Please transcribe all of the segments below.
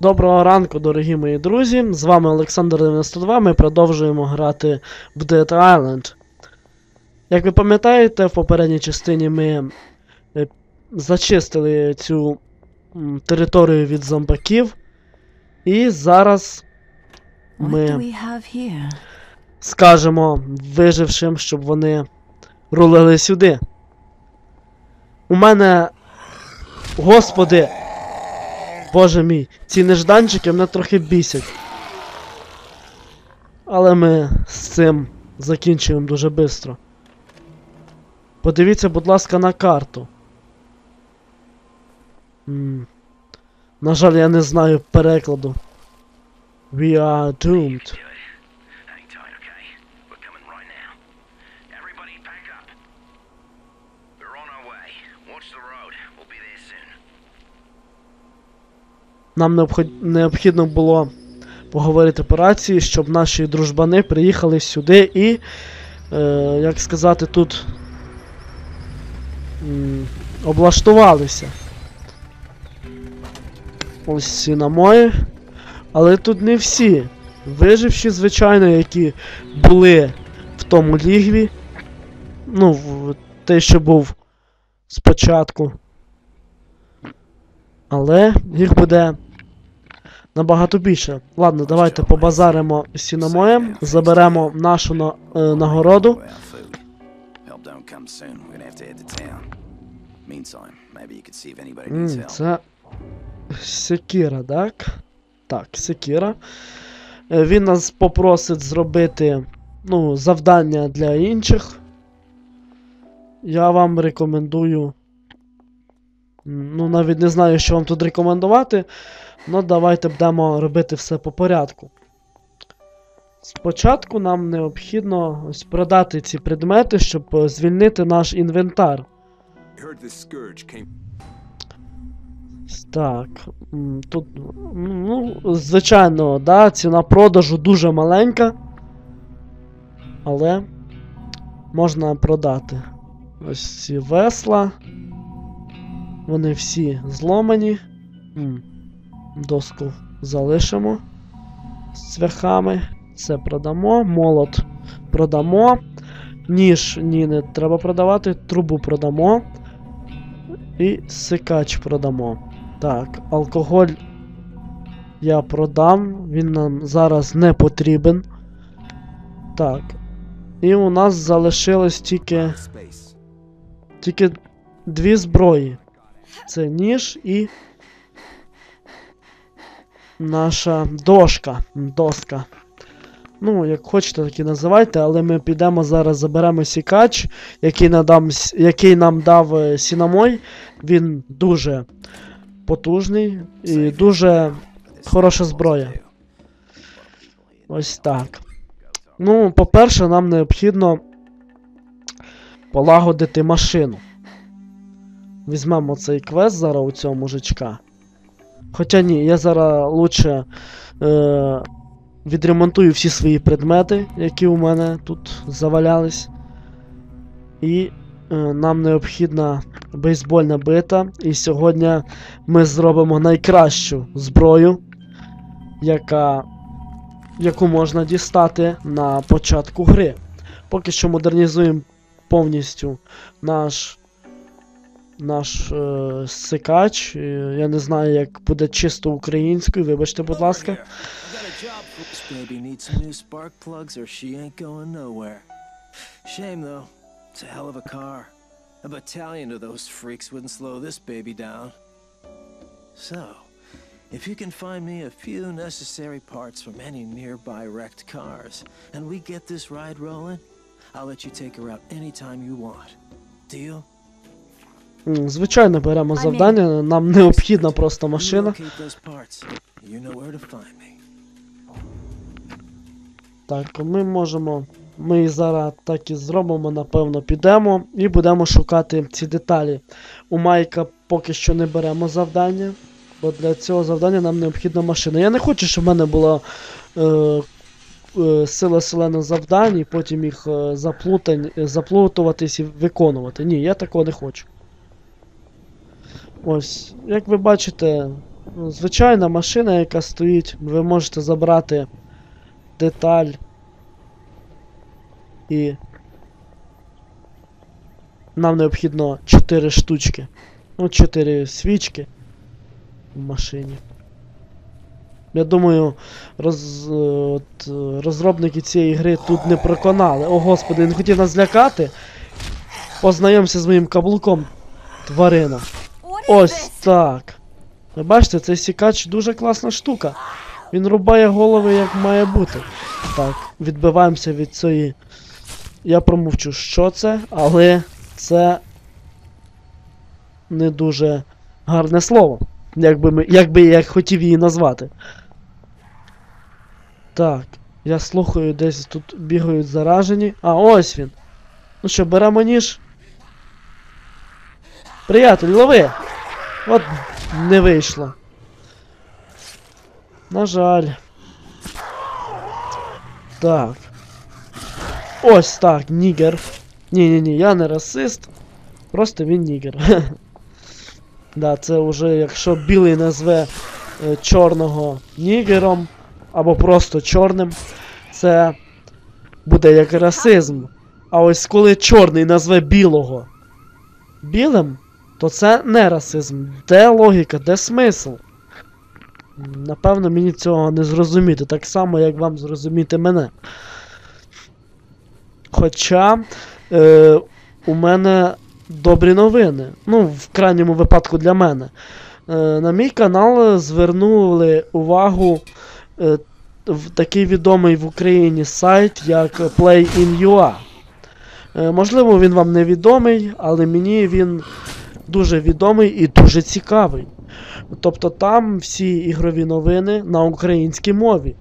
Доброго ранку, дорогі мої друзі. З вами Олександр 92. Ми продовжуємо грати в Dead Island. Як ви пам'ятаєте, в попередній частині ми е, зачистили цю територію від зомбаків. І зараз ми скажемо вижившим, щоб вони рулили сюди. У мене. Господи! Боже мій, ці нежданчики мене трохи бісять. Але ми з цим закінчуємо дуже швидко. Подивіться, будь ласка, на карту. М. На жаль, я не знаю перекладу. We are doomed. Нам необхідно було поговорити по рації, щоб наші дружбани приїхали сюди і, е, як сказати, тут м, облаштувалися. Ось ці намої. Але тут не всі. Виживші, звичайно, які були в тому лігві. Ну, в те, що був спочатку. Але їх буде набагато більше. Ладно, давайте побазаримо сіномоєм, заберемо нашу на, е, нагороду. Help. це секіра, так? Так, секіра. Е, Він нас попросить зробити ну, завдання для інших. Я вам рекомендую. Ну, навіть не знаю, що вам тут рекомендувати. Ну, давайте будемо робити все по порядку. Спочатку нам необхідно ось продати ці предмети, щоб е, звільнити наш інвентар. Так. Тут, ну, звичайно, да, ціна продажу дуже маленька. Але можна продати. Ось ці весла. Вони всі зломані. Доску залишимо з цвяхами. Це продамо. Молот продамо. Ніж ні, не треба продавати. Трубу продамо. І сикач продамо. Так, алкоголь я продам, він нам зараз не потрібен. Так. І у нас залишилось тільки, тільки дві зброї. Це ніж і. Наша дошка. Доска. Ну, як хочете, так і називайте, але ми підемо зараз, заберемо сікач, який, надам, який нам дав е, Сінамой. Він дуже потужний і дуже хороша зброя. Ось так. Ну, по-перше, нам необхідно полагодити машину. Візьмемо цей квест зараз у цього мужичка. Хоча ні, я зараз лучше е, відремонтую всі свої предмети, які у мене тут завалялись. І е, нам необхідна бейсбольна бита. І сьогодні ми зробимо найкращу зброю, яка, яку можна дістати на початку гри. Поки що модернізуємо повністю наш. Наш е, сикач. Е, Я не знаю, як буде чисто українською, вибачте, будь ласка. A battalion of those freaks wouldn't slow this baby down. So, if you can find me a few necessary parts from any nearby wrecked cars, and we get this ride rolling, I'll let you take her out anytime you want. Deal? Звичайно, беремо завдання, нам необхідна просто машина. Так, ми можемо. Ми зараз так і зробимо, напевно, підемо і будемо шукати ці деталі. У Майка поки що не беремо завдання, бо для цього завдання нам необхідна машина. Я не хочу, щоб в мене була е, е, сила селена завдань, і потім їх е, заплутань, заплутуватись і виконувати. Ні, я такого не хочу. Ось, як ви бачите, ну, звичайна машина, яка стоїть. Ви можете забрати деталь. І. Нам необхідно 4 штучки. Ну, 4 свічки в машині. Я думаю, роз, е, от, е, розробники цієї гри тут не проконали. О господи, він хотів нас злякати. Познайомся з моїм каблуком, тварина. Ось так. Ви бачите, цей сікач дуже класна штука. Він рубає голови як має бути. Так, відбиваємося від цієї. Я промовчу, що це, але це не дуже гарне слово. Як би, ми, як би я хотів її назвати. Так, я слухаю, десь тут бігають заражені. А, ось він. Ну що, беремо ніж. Приятель, лови! От не вийшло. На жаль. Так. Ось так, нігер. Ні-ні-ні, я не расист. Просто він нігер. да, це вже якщо білий назве е, чорного нігером, або просто чорним, це буде як расизм. А ось коли чорний назве білого білим, то це не расизм. Де логіка, де смисл? Напевно, мені цього не зрозуміти, так само, як вам зрозуміти мене. Хоча е, у мене добрі новини. Ну, в крайньому випадку для мене. Е, на мій канал звернули увагу е, в такий відомий в Україні сайт, як PlayIn.ua. Е, можливо, він вам не відомий, але мені він дуже відомий і дуже цікавий. Тобто там всі ігрові новини на українській мові.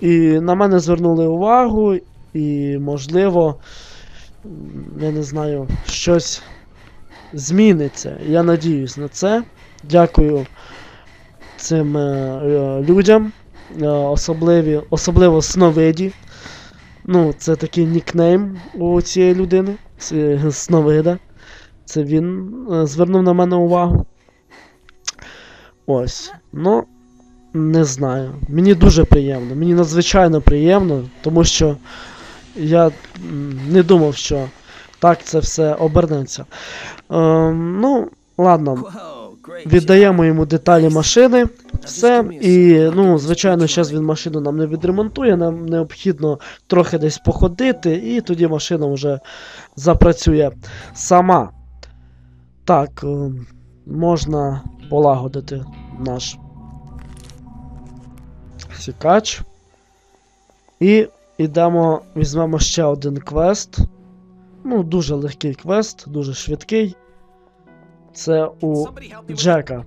І на мене звернули увагу, і, можливо, я не знаю, щось зміниться. Я надіюсь на це. Дякую цим е, е, людям, е, особливі, особливо Сновиді. Ну, це такий нікнейм у цієї людини. Це Сновида. Це він е, звернув на мене увагу. Ось. Ну, не знаю. Мені дуже приємно. Мені надзвичайно приємно, тому що я не думав, що так це все обернеться. Ем, ну, ладно. Віддаємо йому деталі машини, все. І, ну, звичайно, зараз він машину нам не відремонтує, нам необхідно трохи десь походити, і тоді машина вже запрацює сама. Так, е, можна полагодити наш сікач. І йдемо, візьмемо ще один квест. Ну, дуже легкий квест, дуже швидкий. Це у Джека.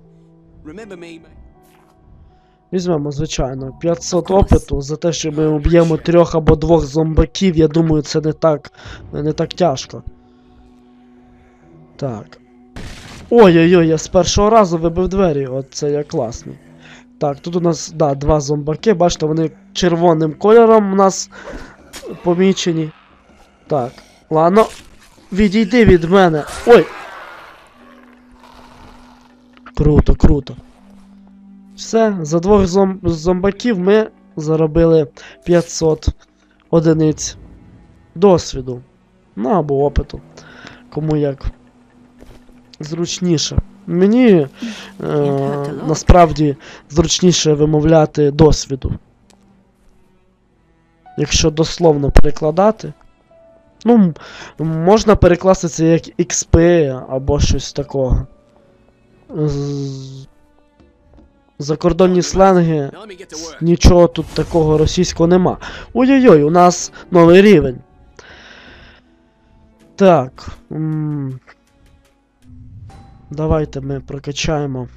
Візьмемо, звичайно, 500 опиту за те, що ми уб'ємо трьох або двох зомбаків, я думаю, це не так, не так тяжко. Так. Ой-ой-ой, я з першого разу вибив двері, от це я класний. Так, тут у нас, да, два зомбаки, бачите, вони червоним кольором у нас помічені. Так, ладно. Відійди від мене. Ой! Круто, круто. Все, за двох зом... зомбаків ми заробили 500 одиниць досвіду. Ну або опиту. Кому як зручніше. Мені е, насправді зручніше вимовляти досвіду. Якщо дословно перекладати. Ну, можна перекласти це як XP або щось такого. З- Закордонні сленги. Нічого тут такого російського нема. Ой-ой-ой, у нас новий рівень. Так. Давайте ми прокачаємо.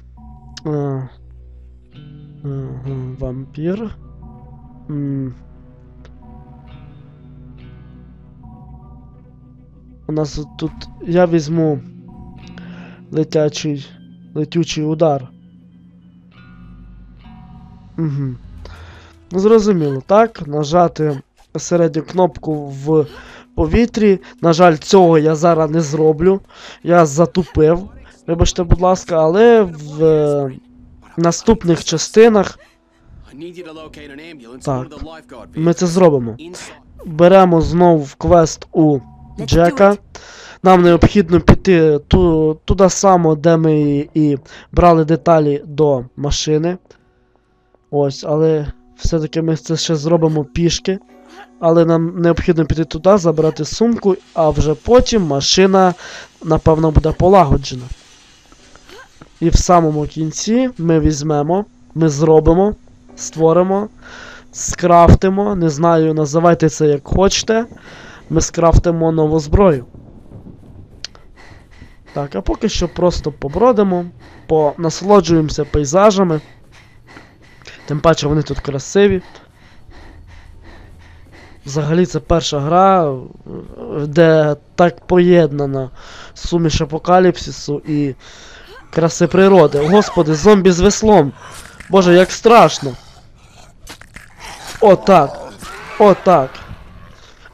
е, е, Вампір. М. У нас тут. Я візьму летячий. летючий удар. Угу. Ну, зрозуміло, так. Нажати середню кнопку в повітрі. На жаль, цього я зараз не зроблю. Я затупив. Вибачте, будь ласка, але в. е, наступних частинах Так. ми це зробимо. Беремо знову квест у Джека. Нам необхідно піти ту, туди само, де ми і брали деталі до машини. Ось, але все-таки ми це ще зробимо пішки. Але нам необхідно піти туди, забрати сумку, а вже потім машина, напевно, буде полагоджена. І в самому кінці ми візьмемо, ми зробимо, створимо, скрафтимо, не знаю, називайте це як хочете. Ми скрафтимо нову зброю. Так, а поки що просто побродимо, понасолоджуємося пейзажами. Тим паче вони тут красиві. Взагалі це перша гра, де так поєднана суміш апокаліпсису і краси природи. Господи, зомбі з веслом. Боже, як страшно. Отак. Отак.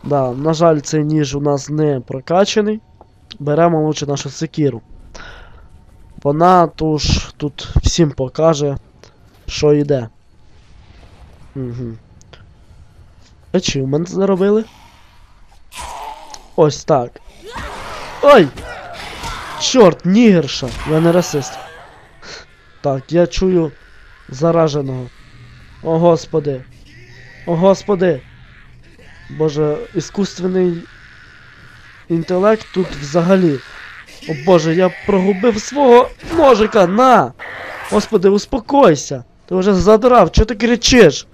Да, на жаль, цей ніж у нас не прокачаний. Беремо лучше нашу секіру. Вона тож тут всім покаже, що йде. Угу. Achievement заробили. Ось так. Ой! Чорт, нігерша! Я не расист. Так, я чую зараженого. О господи. О господи. Боже, іскусственний інтелект тут взагалі. О боже, я прогубив свого ножика, на! Господи, успокойся! Ти вже задрав, чого ти кричиш?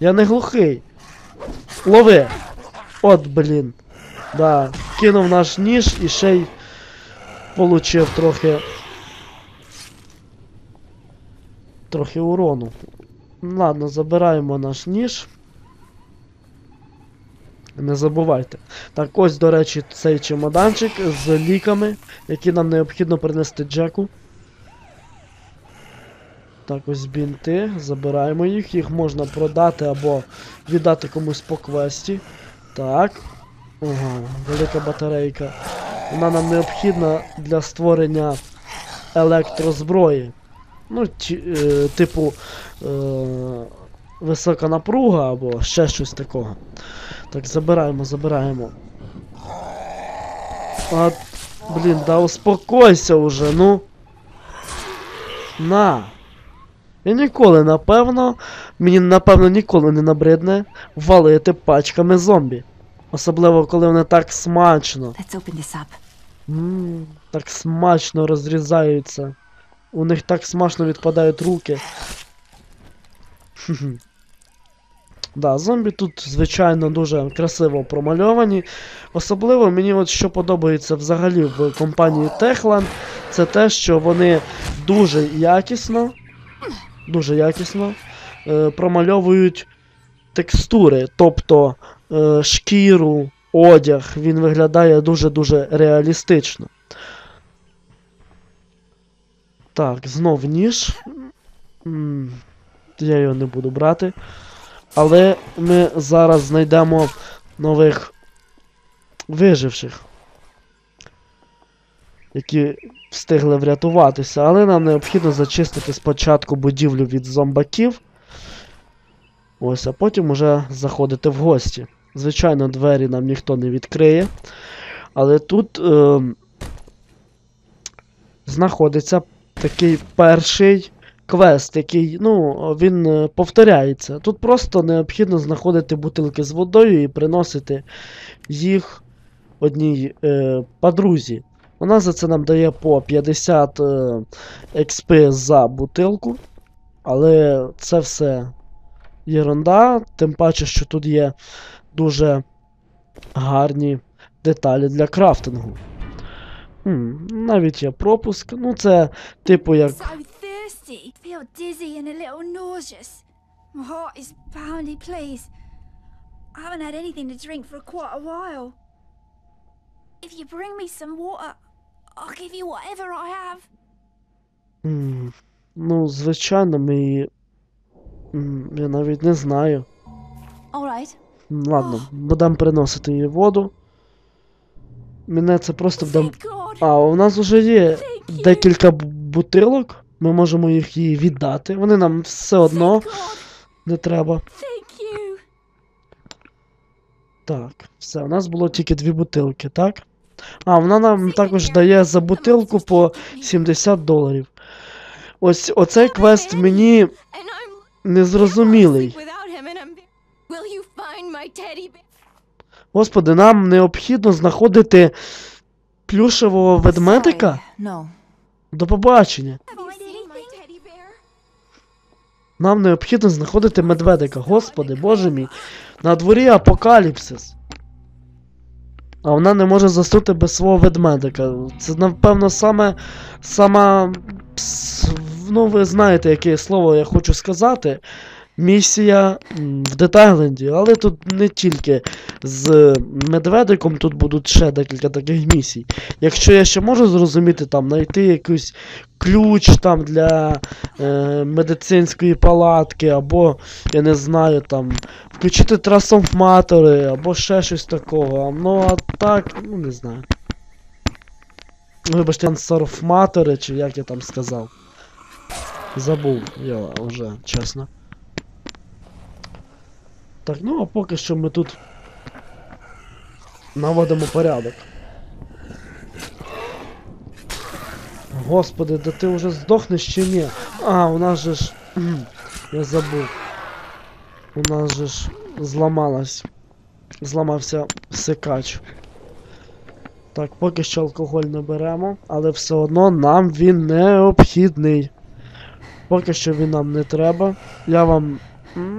Я не глухий. Лови! От, блін. Да, кинув наш ніж і ще й получив трохи. Трохи урону. Ладно, забираємо наш ніж. Не забувайте. Так, ось, до речі, цей чемоданчик з ліками, які нам необхідно принести Джеку. Так, ось бінти. Забираємо їх. Їх можна продати або віддати комусь по квесті. Так. Ага, велика батарейка. Вона нам необхідна для створення електрозброї. Ну, ті, е, типу, е, висока напруга або ще щось такого. Так, забираємо, забираємо. А, блін, да успокойся уже, ну. На. Я ніколи, напевно, мені напевно ніколи не набридне валити пачками зомбі. Особливо, коли вони так смачно. Let's open this up. Ммм, так смачно розрізаються. У них так смачно відпадають руки. Хм-хм. Да, зомбі тут, звичайно, дуже красиво промальовані. Особливо мені от що подобається взагалі в компанії Techland, це те, що вони дуже якісно, дуже якісно е, промальовують текстури, тобто шкіру, одяг, він виглядає дуже-дуже реалістично. Так, знов ніж. Я його не буду брати. Але ми зараз знайдемо нових виживших, які встигли врятуватися. Але нам необхідно зачистити спочатку будівлю від зомбаків. Ось, а потім уже заходити в гості. Звичайно, двері нам ніхто не відкриє. Але тут е, знаходиться такий перший квест, який, ну, він е, повторяється. Тут просто необхідно знаходити бутилки з водою і приносити їх одній е, подрузі. Вона за це нам дає по 50 е, за бутилку. Але це все єрунда, тим паче, що тут є дуже гарні деталі для крафтингу. Хм, навіть є пропуск. Ну, це типу як. If you bring me some water, I'll give you whatever I have. М, Ну, звичайно, ми Я навіть не знаю. All right. Ладно, будемо приносити їй воду. Мене це просто God. А, у нас вже є декілька бутилок. Ми можемо їх їй віддати. Вони нам все одно не треба. Так, все, у нас було тільки дві бутилки, так? А, вона нам також дає за бутилку по 70 доларів. Ось оцей квест мені незрозумілий. Господи, нам необхідно знаходити плюшевого ведмедика? До побачення. Нам необхідно знаходити медведика. Господи, боже мій. На дворі апокаліпсис. А вона не може заснути без свого ведмедика. Це, напевно, саме. сама. Ну, ви знаєте, яке слово я хочу сказати. Місія в Детайленді, але тут не тільки з медведиком, тут будуть ще декілька таких місій. Якщо я ще можу зрозуміти, там, знайти якийсь ключ там для е, медицинської палатки, або, я не знаю, там, включити трансформатори, або ще щось такого. Ну, а так, ну не знаю. Вибачте, трансформатори, чи як я там сказав. Забув я вже, чесно. Так, ну а поки що ми тут наводимо порядок. Господи, да ти вже здохнеш чи ні? А, у нас же ж. Я забув. У нас же ж зламалась. Зламався секач. Так, поки що алкоголь не беремо, але все одно нам він необхідний. Поки що він нам не треба. Я вам.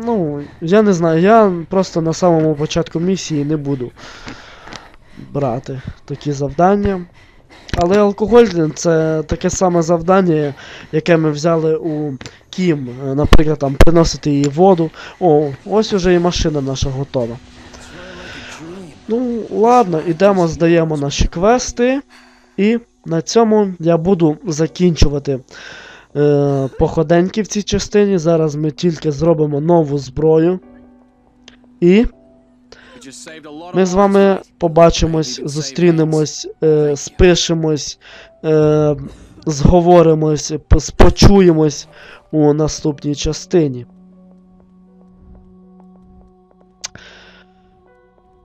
Ну, я не знаю, я просто на самому початку місії не буду брати такі завдання. Але алкоголь це таке саме завдання, яке ми взяли у Кім, наприклад, там приносити їй воду. О, ось уже і машина наша готова. Ну, ладно, ідемо, здаємо наші квести. І на цьому я буду закінчувати е, походеньки в цій частині. Зараз ми тільки зробимо нову зброю. І ми з вами побачимось, зустрінемось, е, спишемось, е, зговоримось, спочуємось у наступній частині.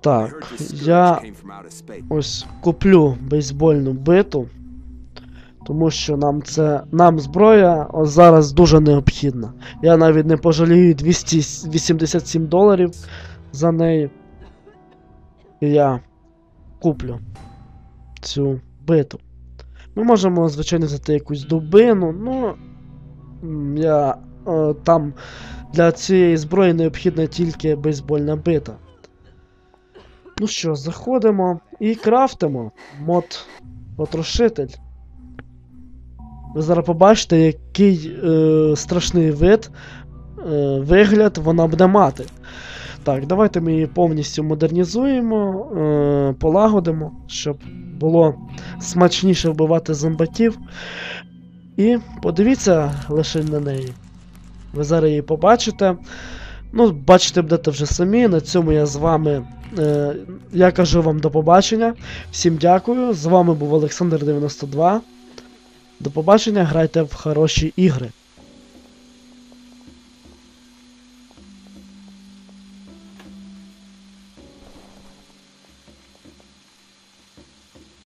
Так, я ось куплю бейсбольну биту, тому що нам це. Нам зброя зараз дуже необхідна. Я навіть не пожалію 287 доларів за неї. Я куплю цю биту. Ми можемо, звичайно, взяти якусь дубину, ну. Я е, там для цієї зброї необхідна тільки бейсбольна бита. Ну що, заходимо і крафтимо мод потрошитель. Ви зараз побачите, який е, страшний вид, е, вигляд вона буде мати. Так, давайте ми її повністю модернізуємо, е, полагодимо, щоб було смачніше вбивати зомбаків. І подивіться лише на неї. Ви зараз її побачите. Ну, бачите, будете вже самі. На цьому я з вами. Е, я кажу вам до побачення. Всім дякую. З вами був Олександр 92. До побачення, грайте в хороші ігри.